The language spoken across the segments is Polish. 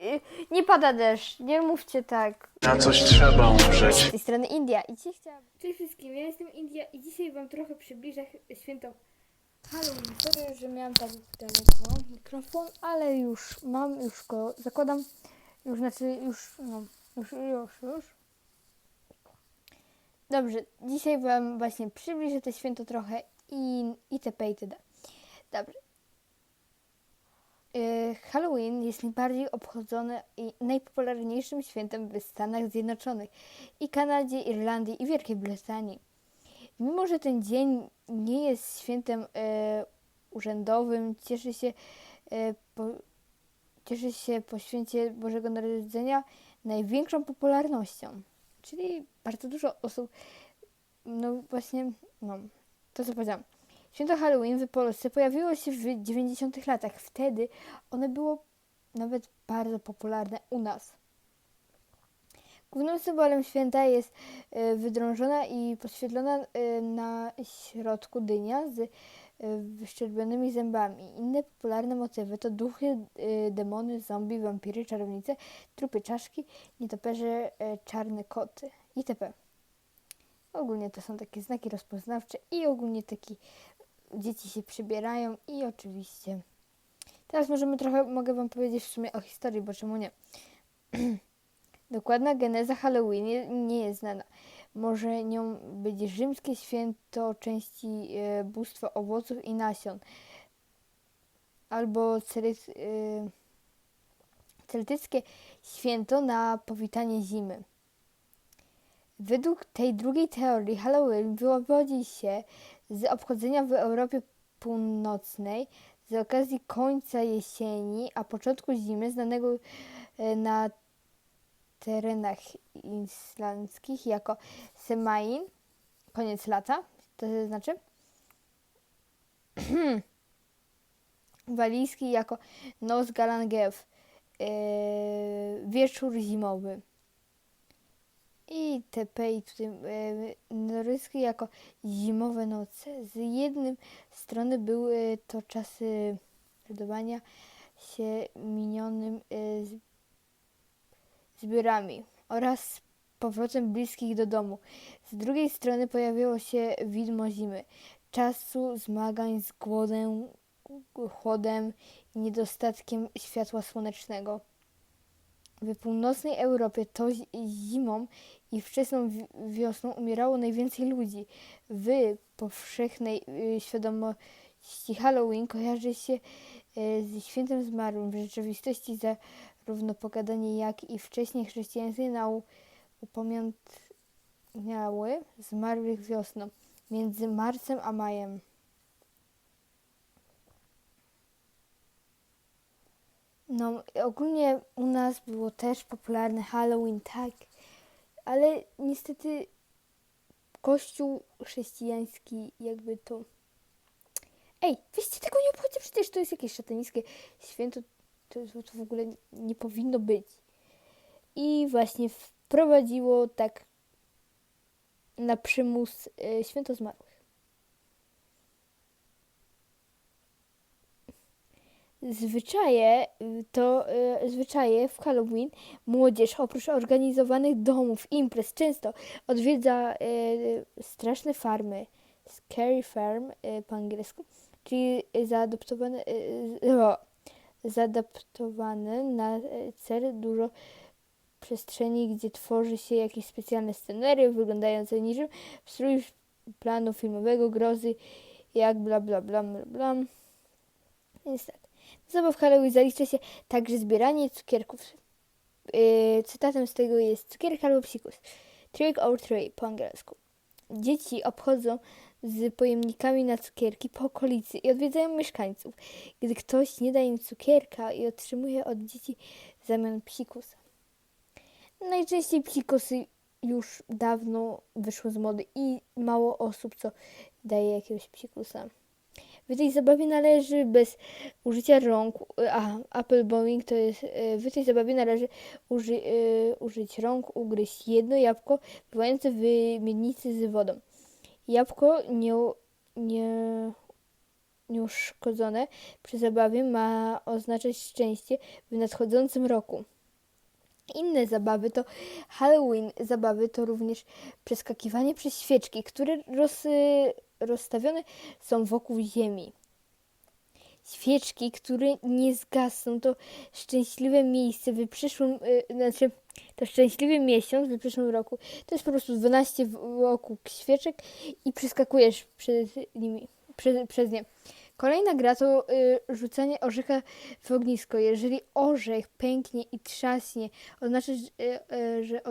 Y, Nie pada deszcz, nie mówcie tak. Na coś trzeba umrzeć. Z tej strony India i dzisiaj chciałam... Cześć wszystkim, ja jestem India i dzisiaj wam trochę przybliżę ch- święto Halloween. Sorry, że miałam tak daleko mikrofon, ale już mam, już go zakładam. Już znaczy, już, no, już, już, już. Dobrze, dzisiaj wam właśnie przybliżę to święto trochę i itp. itd. Dobrze. Y, Halloween jest najbardziej obchodzone i najpopularniejszym świętem w Stanach Zjednoczonych i Kanadzie, Irlandii i Wielkiej Brytanii. Mimo, że ten dzień nie jest świętem e, urzędowym, cieszy się, e, po, cieszy się po święcie Bożego Narodzenia największą popularnością. Czyli bardzo dużo osób, no właśnie, no, to co powiedziałam. Święto Halloween w Polsce pojawiło się w 90 latach. Wtedy one było nawet bardzo popularne u nas. Głównym symbolem święta jest e, wydrążona i podświetlona e, na środku dynia z e, wyszczerbionymi zębami. Inne popularne motywy to duchy, demony, zombie, wampiry, czarownice, trupy czaszki, nietoperze, czarne koty itp. Ogólnie to są takie znaki rozpoznawcze i ogólnie taki dzieci się przybierają i oczywiście. Teraz możemy trochę, mogę Wam powiedzieć w sumie o historii, bo czemu nie? Dokładna geneza Halloween nie, jest znana. Może nią być rzymskie święto części e, bóstwa owoców i nasion, albo e, celtyckie święto na powitanie zimy. Według tej drugiej teorii Halloween wywodzi się z obchodzenia w Europie Północnej z okazji końca jesieni, a początku zimy, znanego e, na terenach islandzkich jako Semain, koniec lata, to znaczy. Walijski jako Nos Galangew, e, wieczór zimowy i TP i tutaj e, norweski jako zimowe noce. Z jednej strony były to czasy radowania się minionym e, zbiorami oraz powrotem bliskich do domu. Z drugiej strony pojawiło się widmo zimy, czasu zmagań z głodem, chłodem i niedostatkiem światła słonecznego. W północnej Europie to zi- zimą i wczesną wi- wiosną umierało najwięcej ludzi. W powszechnej y, świadomości Halloween kojarzy się y, ze świętem zmarłym. W rzeczywistości zarówno pogadanie, jak i wcześniej chrześcijańskie nau upamiętniały zmarłych wiosną między marcem a majem. No, ogólnie u nas było też popularne Halloween, tak, ale niestety kościół chrześcijański jakby to... Ej, wyście tego nie obchodźcie, przecież to jest jakieś szatanickie święto, to, to, to w ogóle nie powinno być. I właśnie wprowadziło tak na przymus y, święto zmarłych. Zwyczaje y, to y, zwyczaje w Halloween młodzież oprócz organizowanych domów, imprez często odwiedza y, straszne farmy, scary farm y, po angielsku, czyli zaadoptowane, o, zaadaptowane na cel dużo przestrzeni, gdzie tworzy się jakieś specjalne scenery wyglądające niczym strój planu filmowego grozy, jak bla bla bla bla bla. Więc tak. Zabaw Halloween zalicza się także zbieranie cukierków. Yy, cytatem z tego jest cukierek albo psikus. Trick or treat po angielsku. Dzieci obchodzą z pojemnikami na cukierki po okolicy i odwiedzają mieszkańców. Gdy ktoś nie da im cukierka i otrzymuje od dzieci zamian psikusa. Najczęściej psikusy już dawno wyszły z mody i mało osób, co daje jakiegoś psikusa. W tej zabawie należy bez użycia rąk, a apple bowling to jest, e, w tej zabawie należy uży, e, użyć rąk, ugryźć jedno jabłko pływające w miednicy z wodą. Jabłko nie, nie nieuszkodzone przy zabawie ma oznaczać szczęście w nadchodzącym roku. Inne zabawy to Halloween. Zabawy to również przeskakiwanie przez świeczki, które roz, rozstawione są wokół ziemi. Świeczki, które nie zgasną, to szczęśliwe miejsce w przyszłym, y, znaczy to szczęśliwy miesiąc w przyszłym roku. To jest po prostu 12 wokół świeczek i przeskakujesz przez nimi, przez, przez nie. Kolejna gra to y, rzucanie orzecha w ognisko. Jeżeli orzech pęknie i trzaśnie, oznacza, y, y, że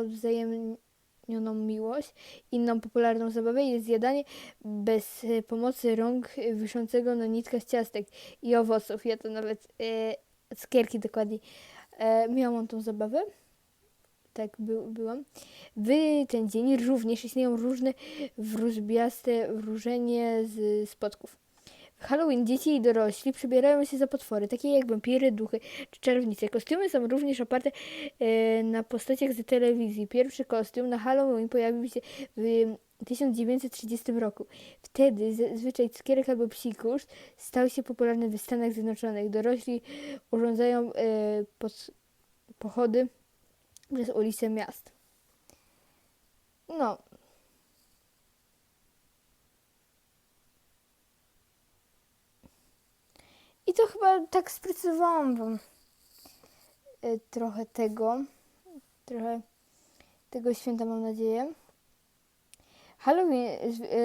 odwzajemnioną miłość. Inną popularną zabawą jest zjadanie bez y, pomocy rąk wiszącego na nitkach ciastek i owoców. Ja to nawet y, cukierki dokładnie. E, miałam tą zabawę. Tak by, byłam. W ten dzień również istnieją różne wróżbiaste wróżenie z spotków. Halloween dzieci i dorośli przebierają się za potwory, takie jak wampiry, duchy czy czarownice. Kostiumy są również oparte e, na postaciach z telewizji. Pierwszy kostium na Halloween pojawił się w 1930 roku. Wtedy zazwyczaj cukierek albo psikusz stał się popularny w Stanach Zjednoczonych. Dorośli urządzają e, pod, pochody przez ulice miast. No. I to chyba tak sprecyzowałam wam y, trochę tego. Trochę tego święta mam nadzieję. Halloween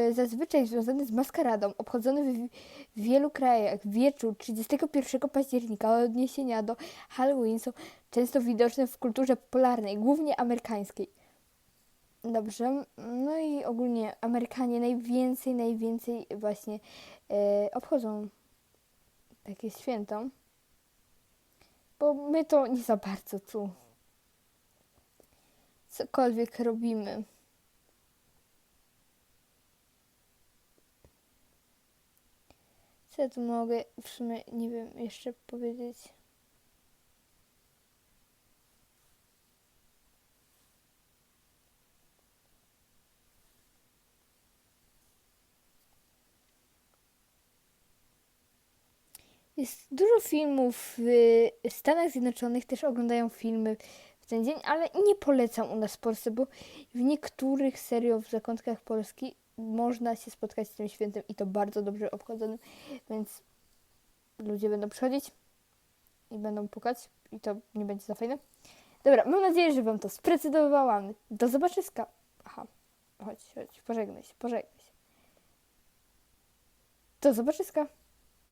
y, zazwyczaj związany z maskaradą, obchodzony w wielu krajach. Wieczór 31 października odniesienia do Halloween są często widoczne w kulturze popularnej, głównie amerykańskiej. Dobrze, no i ogólnie Amerykanie najwięcej, najwięcej właśnie e, obchodzą takie święto, bo my to nie za bardzo tu cokolwiek robimy. Co ja tu mogę w sumie, nie wiem, jeszcze powiedzieć? Jest dużo filmów w Stanach Zjednoczonych, też oglądają filmy w ten dzień, ale nie polecam u nas w Polsce, bo w niektórych seriach w zakątkach Polski można się spotkać z tym świętem i to bardzo dobrze obchodzonym, więc ludzie będą przychodzić i będą pukać i to nie będzie za fajne. Dobra, mam nadzieję, że Wam to sprecyzowałam. Do zobaczyska. Aha, chodź, chodź, pożegnaj się, pożegnaj się. Do zobaczyska.